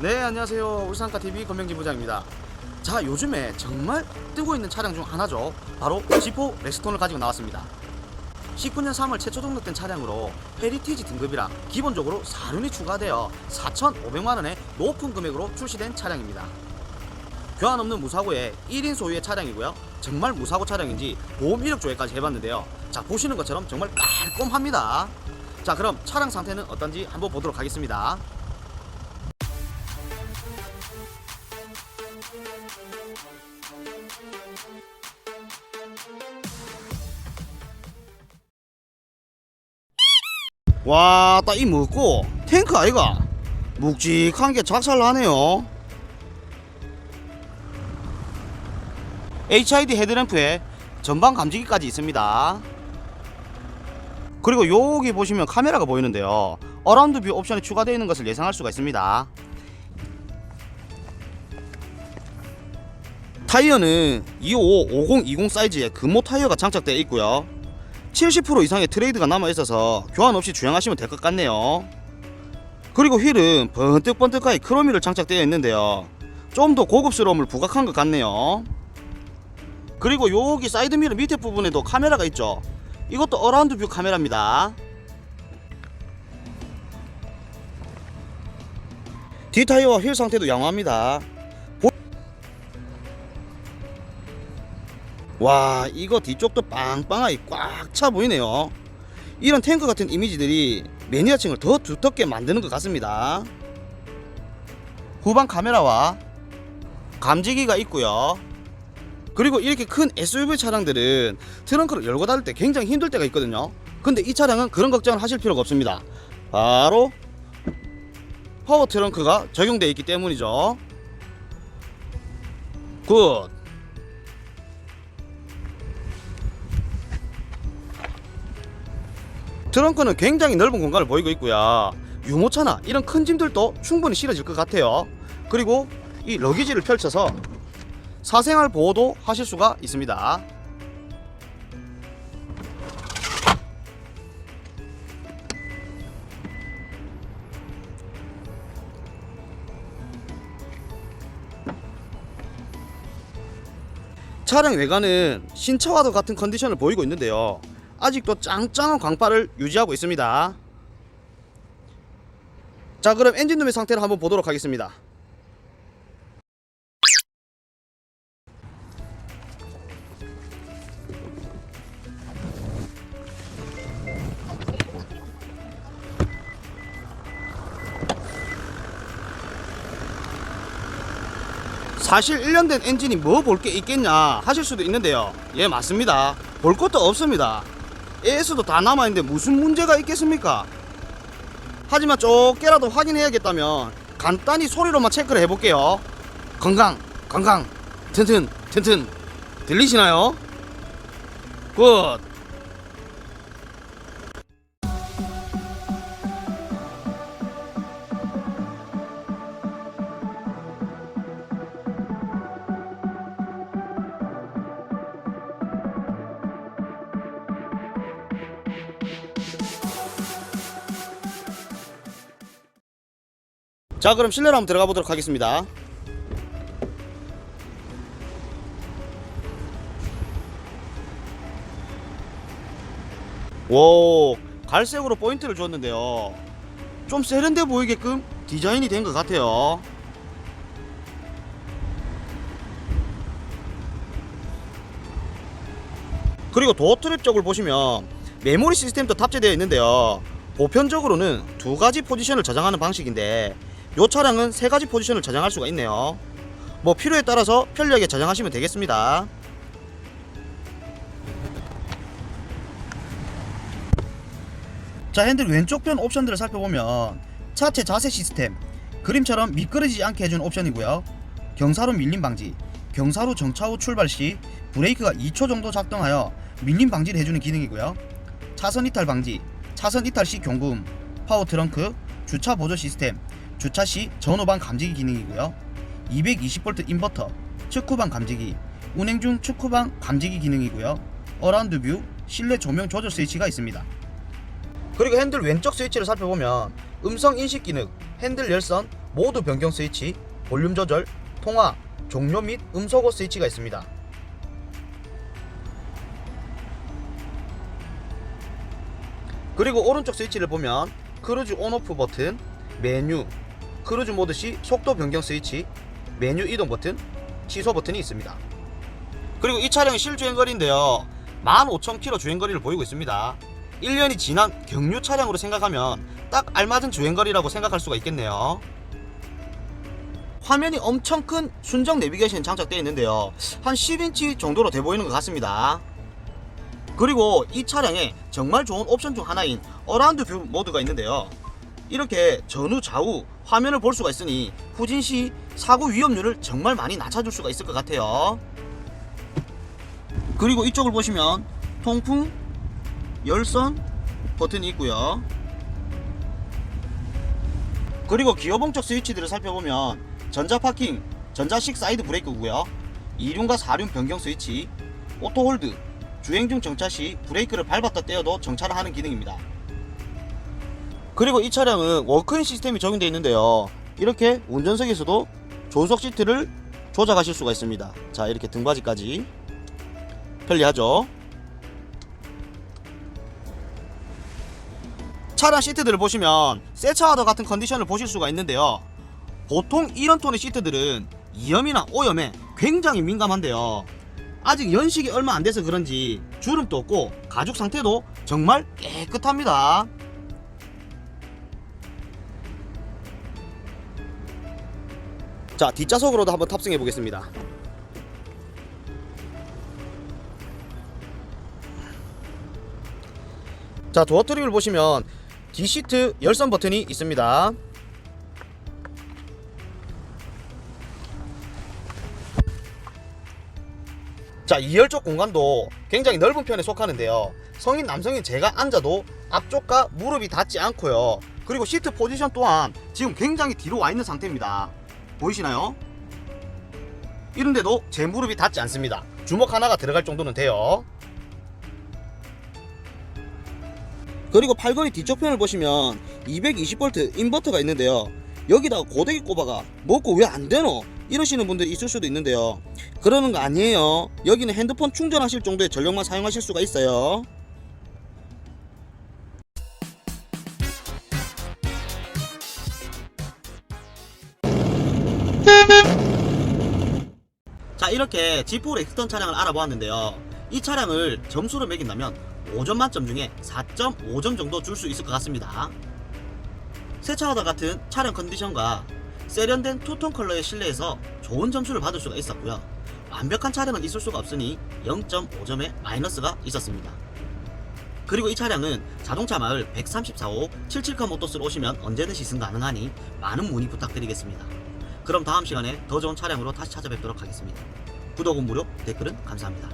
네 안녕하세요. 울산카TV 건명지 부장입니다. 자 요즘에 정말 뜨고 있는 차량 중 하나죠. 바로 지포 렉스톤을 가지고 나왔습니다. 19년 3월 최초 등록된 차량으로 헤리티지 등급이라 기본적으로 사륜이 추가되어 4,500만원의 높은 금액으로 출시된 차량입니다. 교환 없는 무사고의 1인 소유의 차량이고요. 정말 무사고 차량인지 보험 이력 조회까지 해봤는데요. 자 보시는 것처럼 정말 깔끔합니다. 자 그럼 차량 상태는 어떤지 한번 보도록 하겠습니다 와, 딱 이 먹고 탱크 아이가 묵직한 게 작살나네요. HID 헤드램프에 전방 감지기까지 있습니다. 그리고 여기 보시면 카메라가 보이는데요. 어라운드 뷰 옵션이 추가되어 있는 것을 예상할 수가 있습니다. 타이어는 255 5020 사이즈의 금호 타이어가 장착되어 있고요. 70% 이상의 트레이드가 남아 있어서 교환 없이 주행하시면 될 것 같네요. 그리고 휠은 번뜩번뜩하게 크로미를 장착되어 있는데요. 좀 더 고급스러움을 부각한 것 같네요. 그리고 여기 사이드 미러 밑에 부분에도 카메라가 있죠. 이것도 어라운드 뷰 카메라입니다. 뒤 타이어와 휠 상태도 양호합니다. 와 이거 뒤쪽도 빵빵하게 꽉 차 보이네요. 이런 탱크 같은 이미지들이 매니아층을 더 두텁게 만드는 것 같습니다. 후방 카메라와 감지기가 있고요. 그리고 이렇게 큰 SUV 차량들은 트렁크를 열고 닫을 때 굉장히 힘들 때가 있거든요. 근데 이 차량은 그런 걱정을 하실 필요가 없습니다. 바로 파워 트렁크가 적용되어 있기 때문이죠. 굿. 트렁크는 굉장히 넓은 공간을 보이고 있고요. 유모차나 이런 큰 짐들도 충분히 실어질 것 같아요. 그리고 이 러기지를 펼쳐서 사생활 보호도 하실 수가 있습니다. 차량 외관은 신차와도 같은 컨디션을 보이고 있는데요. 아직도 짱짱한 광파를 유지하고 있습니다. 자, 그럼 엔진룸의 상태를 한번 보도록 하겠습니다. 사실 1년 된 엔진이 뭐 볼 게 있겠냐 하실 수도 있는데요. 예, 맞습니다. 볼 것도 없습니다. AS도 다 남아있는데 무슨 문제가 있겠습니까? 하지만 조금이라도 확인해야겠다면 간단히 소리로만 체크를 해볼게요. 건강, 건강, 튼튼, 튼튼. 들리시나요? 굿. 자, 그럼 실내로 한번 들어가 보도록 하겠습니다. 오, 갈색으로 포인트를 줬는데요. 좀 세련돼 보이게끔 디자인이 된 것 같아요. 그리고 도어 트랩 쪽을 보시면 메모리 시스템도 탑재되어 있는데요. 보편적으로는 두 가지 포지션을 저장하는 방식인데 이 차량은 세 가지 포지션을 저장할 수가 있네요. 뭐 필요에 따라서 편리하게 저장하시면 되겠습니다. 자 핸들 왼쪽 편 옵션들을 살펴보면 차체 자세 시스템 그림처럼 미끄러지지 않게 해준 옵션이고요 경사로 밀림 방지 경사로 정차 후 출발 시 브레이크가 2초 정도 작동하여 밀림 방지를 해주는 기능이고요 차선 이탈 방지 차선 이탈 시 경고음 파워 트렁크 주차 보조 시스템 주차 시 전후방 감지기 기능이고요. 220V 인버터 측후방 감지기 운행 중 측후방 감지기 기능이고요. 어라운드 뷰 실내 조명 조절 스위치가 있습니다. 그리고 핸들 왼쪽 스위치를 살펴보면 음성 인식 기능, 핸들 열선, 모두 변경 스위치, 볼륨 조절, 통화, 종료 및 음소거 스위치가 있습니다. 그리고 오른쪽 스위치를 보면 크루즈 온오프 버튼, 메뉴, 크루즈 모드 시 속도 변경 스위치, 메뉴 이동 버튼, 취소 버튼이 있습니다. 그리고 이 차량의 실주행 거리인데요. 15,000km 주행 거리를 보이고 있습니다. 1년이 지난 경유 차량으로 생각하면 딱 알맞은 주행 거리라고 생각할 수가 있겠네요. 화면이 엄청 큰 순정 내비게이션 장착되어 있는데요. 한 10인치 정도로 돼 보이는 것 같습니다. 그리고 이 차량에 정말 좋은 옵션 중 하나인 어라운드 뷰 모드가 있는데요. 이렇게 전후 좌우 화면을 볼 수가 있으니 후진 시 사고 위험률을 정말 많이 낮춰줄 수가 있을 것 같아요. 그리고 이쪽을 보시면 통풍, 열선 버튼이 있고요. 그리고 기어봉 쪽 스위치들을 살펴보면 전자 파킹, 전자식 사이드 브레이크고요. 2륜과 4륜 변경 스위치, 오토 홀드, 주행 중 정차 시 브레이크를 밟았다 떼어도 정차를 하는 기능입니다. 그리고 이 차량은 워크인 시스템이 적용되어 있는데요. 이렇게 운전석에서도 조수석 시트를 조작하실 수가 있습니다. 자, 이렇게 등받이까지 편리하죠. 차량 시트들을 보시면 세차하다 같은 컨디션을 보실 수가 있는데요. 보통 이런 톤의 시트들은 이염이나 오염에 굉장히 민감한데요. 아직 연식이 얼마 안 돼서 그런지 주름도 없고 가죽 상태도 정말 깨끗합니다. 자, 뒷좌석으로도 한번 탑승해 보겠습니다. 자, 도어 트림을 보시면 D시트 열선 버튼이 있습니다. 자, 2열 쪽 공간도 굉장히 넓은 편에 속하는데요. 성인 남성인 제가 앉아도 앞쪽과 무릎이 닿지 않고요. 그리고 시트 포지션 또한 지금 굉장히 뒤로 와 있는 상태입니다. 보이시나요? 이런데도 제 무릎이 닿지 않습니다. 주먹 하나가 들어갈 정도는 돼요. 그리고 팔걸이 뒤쪽 편을 보시면 220V 인버터가 있는데요. 여기다가 고데기 꼽아가 먹고 왜 안 되노? 이러시는 분들이 있을 수도 있는데요. 그러는 거 아니에요. 여기는 핸드폰 충전하실 정도의 전력만 사용하실 수가 있어요. 자 이렇게 G4 엑스턴 차량을 알아보았는데요. 이 차량을 점수를 매긴다면 5점 만점 중에 4.5점 정도 줄 수 있을 것 같습니다. 세차하다 같은 차량 컨디션과 세련된 투톤 컬러의 실내에서 좋은 점수를 받을 수가 있었고요. 완벽한 차량은 있을 수가 없으니 0.5점의 마이너스가 있었습니다. 그리고 이 차량은 자동차 마을 134호 77카 모터스로 오시면 언제든 시 승 가능하니 많은 문의 부탁드리겠습니다. 그럼 다음 시간에 더 좋은 차량으로 다시 찾아뵙도록 하겠습니다. 구독은 무료, 댓글은 감사합니다.